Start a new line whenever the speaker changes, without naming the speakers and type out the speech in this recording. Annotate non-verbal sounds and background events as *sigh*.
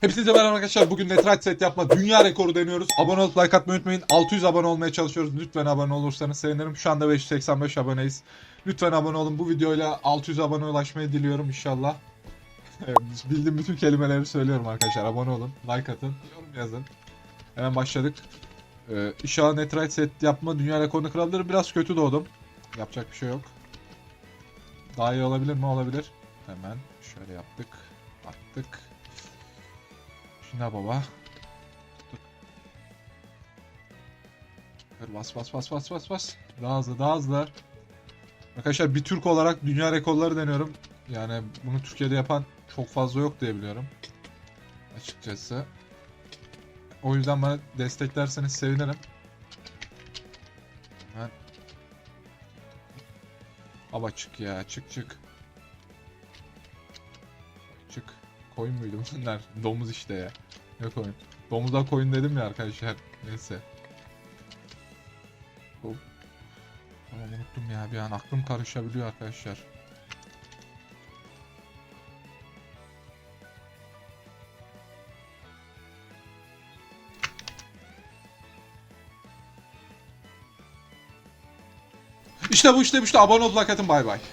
Hepinize merhaba arkadaşlar. Bugün Netrite set yapma dünya rekoru deniyoruz. Abone olup like atmayı unutmayın. 600 abone olmaya çalışıyoruz. Lütfen abone olursanız sevinirim. Şu anda 585 aboneyiz. Lütfen abone olun. Bu videoyla 600 abone ulaşmayı diliyorum inşallah. *laughs* Bildiğim bütün kelimeleri söylüyorum arkadaşlar. Abone olun, like atın, yorum yazın. Hemen başladık. Ee, inşallah Netrite set yapma dünya rekorunu kırabilirim. Biraz kötü doğdum. Yapacak bir şey yok. Daha iyi olabilir mi? Olabilir. Hemen şöyle yaptık. Attık. Ne baba? Bas bas bas bas bas bas. Daha hızlı daha hızlı. Arkadaşlar bir Türk olarak dünya rekorları deniyorum. Yani bunu Türkiye'de yapan çok fazla yok diye biliyorum. Açıkçası. O yüzden bana desteklerseniz sevinirim. Hemen. Ama çık ya çık çık. Çık. Koyun muydu *laughs* bunlar? Domuz işte ya. Ne koyun? Domuza koyun dedim ya arkadaşlar. Neyse. Hop. Unuttum ya bir an aklım karışabiliyor arkadaşlar. İşte bu işte bu işte abone ol like atın bay bay.